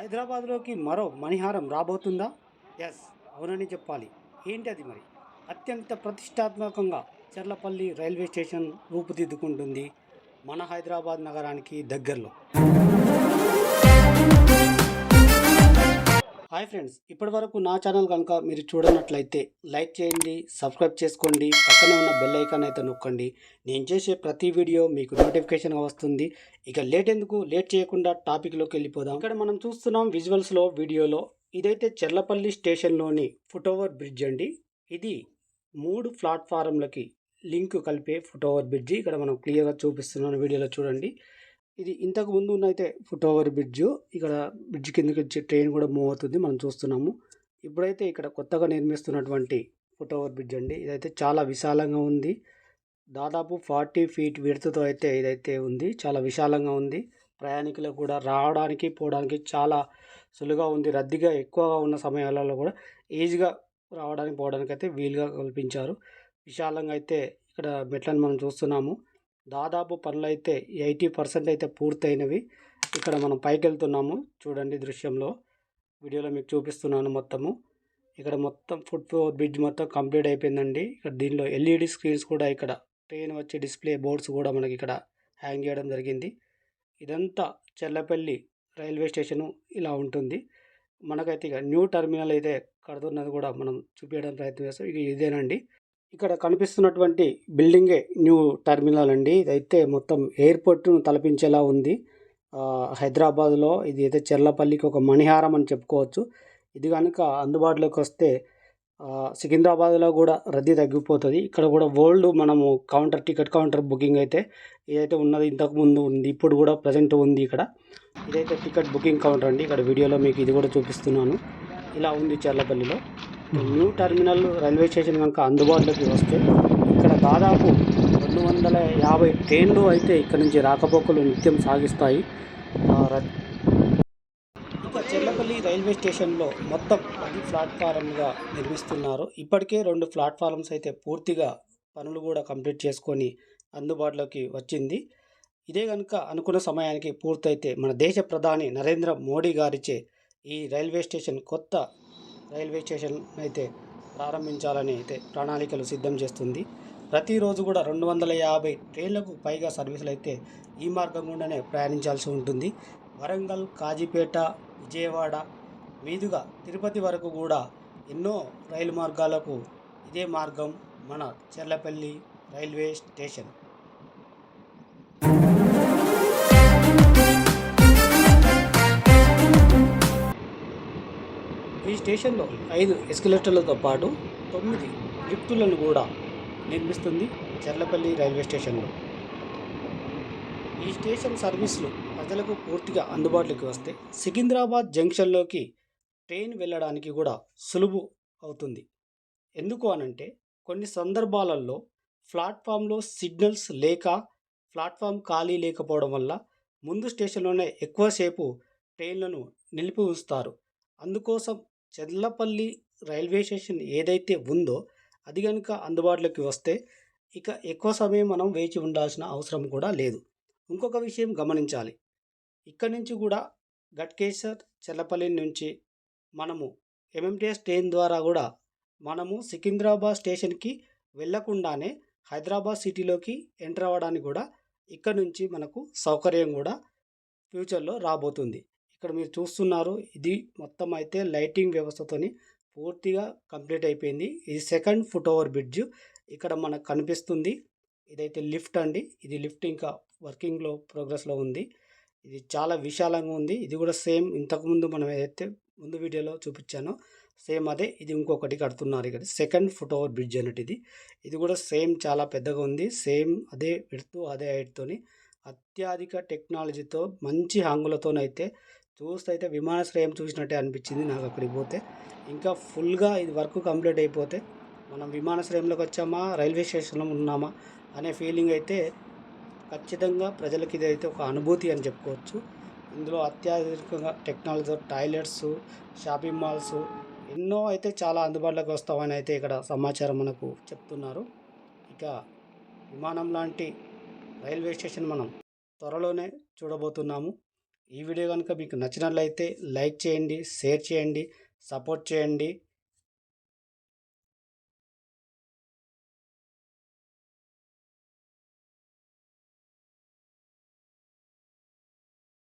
హైదరాబాద్లోకి మరో మణిహారం రాబోతుందా? ఎస్ అవునని చెప్పాలి. ఏంటి అది మరి? అత్యంత ప్రతిష్టాత్మకంగా చెర్లపల్లి రైల్వే స్టేషన్ రూపుదిద్దుకుంటుంది మన హైదరాబాద్ నగరానికి దగ్గరలో. హాయ్ ఫ్రెండ్స్ ఇప్పటి వరకు నా ఛానల్ కనుక మీరు చూడనట్లయితే లైక్ చేయండి సబ్స్క్రైబ్ చేసుకోండి పక్కనే ఉన్న బెల్ ఐకాన్ అయితే నొక్కండి. నేను చేసే ప్రతి వీడియో మీకు నోటిఫికేషన్గా వస్తుంది. ఇక లేట్ ఎందుకు? లేట్ చేయకుండా టాపిక్లోకి వెళ్ళిపోదాం. ఇక్కడ మనం చూస్తున్నాం విజువల్స్లో వీడియోలో ఇదైతే చెర్లపల్లి స్టేషన్లోని ఫుట్ఓవర్ బ్రిడ్జ్ అండి. ఇది మూడు ప్లాట్ఫారంలకి లింక్ కలిపే ఫుట్ఓవర్ బ్రిడ్జి. ఇక్కడ మనం క్లియర్గా చూపిస్తున్నాను వీడియోలో చూడండి. ఇది ఇంతకు ముందు ఉన్నైతే ఫుట్ఓవర్ బ్రిడ్జ్. ఇక్కడ బ్రిడ్జ్ కిందకి వచ్చే ట్రైన్ కూడా మూవ్ అవుతుంది. మనం చూస్తున్నాము. ఇప్పుడైతే ఇక్కడ కొత్తగా నిర్మిస్తున్నటువంటి ఫుట్ఓవర్ బ్రిడ్జ్ అండి. ఇదైతే చాలా విశాలంగా ఉంది. దాదాపు ఫార్టీ ఫీట్ విడతతో అయితే ఇదైతే ఉంది. చాలా విశాలంగా ఉంది. ప్రయాణికులు కూడా రావడానికి పోవడానికి చాలా సులువుగా ఉంది. రద్దీగా ఎక్కువగా ఉన్న సమయాలలో కూడా ఈజీగా రావడానికి పోవడానికి అయితే వీలుగా కల్పించారు. విశాలంగా అయితే ఇక్కడ మెట్లను మనం చూస్తున్నాము. దాదాపు పనులు అయితే ఎయిటీ పర్సెంట్ అయితే పూర్తయినవి. ఇక్కడ మనం పైకి వెళ్తున్నాము చూడండి దృశ్యంలో. వీడియోలో మీకు చూపిస్తున్నాను మొత్తము. ఇక్కడ మొత్తం ఫుట్ బ్రిడ్జ్ మొత్తం కంప్లీట్ అయిపోయిందండి. ఇక్కడ దీనిలో ఎల్ఈడి స్క్రీన్స్ కూడా ఇక్కడ ట్రైన్ వచ్చే డిస్ప్లే బోర్డ్స్ కూడా మనకి ఇక్కడ హ్యాంగ్ చేయడం జరిగింది. ఇదంతా చెల్లపల్లి రైల్వే స్టేషను ఇలా ఉంటుంది. మనకైతే ఇక న్యూ టర్మినల్ అయితే కడుతున్నది కూడా మనం చూపించడం ప్రయత్నం చేస్తాం. ఇక ఇదేనండి. ఇక్కడ కనిపిస్తున్నటువంటి బిల్డింగే న్యూ టర్మినల్ అండి. ఇదైతే మొత్తం ఎయిర్పోర్ట్ను తలపించేలా ఉంది. హైదరాబాద్లో ఇది అయితే చెర్లపల్లికి ఒక మణిహారం అని చెప్పుకోవచ్చు. ఇది కనుక అందుబాటులోకి వస్తే సికింద్రాబాద్లో కూడా రద్దీ తగ్గిపోతుంది. ఇక్కడ కూడా ఓల్డ్ మనము కౌంటర్ టికెట్ కౌంటర్ బుకింగ్ అయితే ఇదైతే ఉన్నది ఇంతకుముందు ఉంది ఇప్పుడు కూడా ప్రజెంట్ ఉంది ఇక్కడ. ఇదైతే టికెట్ బుకింగ్ కౌంటర్ అండి. ఇక్కడ వీడియోలో మీకు ఇది కూడా చూపిస్తున్నాను. ఇలా ఉంది చెర్లపల్లిలో. న్యూ టర్మినల్ రైల్వే స్టేషన్ కనుక అందుబాటులోకి వస్తే ఇక్కడ దాదాపు రెండు వందల యాభై ట్రైన్లు అయితే ఇక్కడ నుంచి రాకపోకలు నిత్యం సాగిస్తాయి. చెల్లపల్లి రైల్వే స్టేషన్లో మొత్తం పది ప్లాట్ఫారంగా నిర్మిస్తున్నారు. ఇప్పటికే రెండు ప్లాట్ఫారమ్స్ అయితే పూర్తిగా పనులు కూడా కంప్లీట్ చేసుకొని అందుబాటులోకి వచ్చింది. ఇదే కనుక అనుకున్న సమయానికి పూర్తయితే మన దేశ ప్రధాని నరేంద్ర మోడీ గారిచే ఈ రైల్వే స్టేషన్ కొత్త రైల్వే స్టేషన్ అయితే ప్రారంభించాలని అయితే ప్రణాళికలు సిద్ధం చేస్తుంది. ప్రతిరోజు కూడా రెండు వందల యాభై ట్రైన్లకు పైగా సర్వీసులు అయితే ఈ మార్గం గుండానే ప్రయాణించాల్సి ఉంటుంది. వరంగల్ కాజీపేట విజయవాడ మీదుగా తిరుపతి వరకు కూడా ఎన్నో రైలు మార్గాలకు ఇదే మార్గం మన చెర్లపల్లి రైల్వే స్టేషన్. ఈ స్టేషన్లో ఐదు ఎస్కలేటర్లతో పాటు తొమ్మిది లిఫ్టులను కూడా నిర్మిస్తుంది చెర్లపల్లి రైల్వే స్టేషన్లో. ఈ స్టేషన్ సర్వీసులు ప్రజలకు పూర్తిగా అందుబాటులోకి వస్తే సికింద్రాబాద్ జంక్షన్లోకి ట్రైన్ వెళ్ళడానికి కూడా సులువు అవుతుంది. ఎందుకు అనంటే కొన్ని సందర్భాలలో ప్లాట్ఫామ్లో సిగ్నల్స్ లేక ప్లాట్ఫామ్ ఖాళీ లేకపోవడం వల్ల ముందు స్టేషన్లోనే ఎక్కువసేపు ట్రైన్లను నిలిపి ఉంచుతారు. అందుకోసం చెర్లపల్లి రైల్వే స్టేషన్ ఏదైతే ఉందో అది కనుక అందుబాటులోకి వస్తే ఇక ఎక్కువ సమయం మనం వేచి ఉండాల్సిన అవసరం కూడా లేదు. ఇంకొక విషయం గమనించాలి. ఇక్కడి నుంచి కూడా గట్కేశ్వర్ చెర్లపల్లి నుంచి మనము ఎంఎంటీఎస్ ట్రైన్ ద్వారా కూడా మనము సికింద్రాబాద్ స్టేషన్కి వెళ్ళకుండానే హైదరాబాద్ సిటీలోకి ఎంటర్ అవ్వడానికి కూడా ఇక్కడ నుంచి మనకు సౌకర్యం కూడా ఫ్యూచర్లో రాబోతుంది. ఇక్కడ మీరు చూస్తున్నారు ఇది మొత్తం అయితే లైటింగ్ వ్యవస్థతోని పూర్తిగా కంప్లీట్ అయిపోయింది. ఇది సెకండ్ ఫుట్ ఓవర్ బ్రిడ్జ్. ఇక్కడ మనకు కనిపిస్తుంది ఇదైతే లిఫ్ట్ అండి. ఇది లిఫ్ట్ ఇంకా వర్కింగ్లో ప్రోగ్రెస్లో ఉంది. ఇది చాలా విశాలంగా ఉంది. ఇది కూడా సేమ్ ఇంతకుముందు మనం ఏదైతే ముందు వీడియోలో చూపించానో సేమ్ అదే ఇది ఇంకొకటి కడుతున్నారు ఇక్కడ. సెకండ్ ఫుట్ ఓవర్ బ్రిడ్జ్ అన్నట్టు ఇది. ఇది కూడా సేమ్ చాలా పెద్దగా ఉంది. సేమ్ అదే విడుతూ అదే హైట్తోని అత్యధిక టెక్నాలజీతో మంచి హంగులతోనైతే చూస్తే అయితే విమానాశ్రయం చూసినట్టే అనిపించింది నాకు అక్కడికి పోతే. ఇంకా ఫుల్గా ఇది వర్క్ కంప్లీట్ అయిపోతే మనం విమానాశ్రయంలోకి వచ్చామా రైల్వే స్టేషన్లో ఉన్నామా అనే ఫీలింగ్ అయితే ఖచ్చితంగా ప్రజలకి ఇదైతే ఒక అనుభూతి అని చెప్పుకోవచ్చు. ఇందులో అత్యాధునికంగా టెక్నాలజీ టాయిలెట్స్ షాపింగ్ మాల్స్ ఎన్నో అయితే చాలా అందుబాటులోకి వస్తామని అయితే ఇక్కడ సమాచారం మనకు చెప్తున్నారు. ఇక విమానం లాంటి రైల్వే స్టేషన్ మనం త్వరలోనే చూడబోతున్నాము. ఈ వీడియో కనుక మీకు నచ్చినట్లయితే లైక్ చేయండి షేర్ చేయండి సపోర్ట్ చేయండి.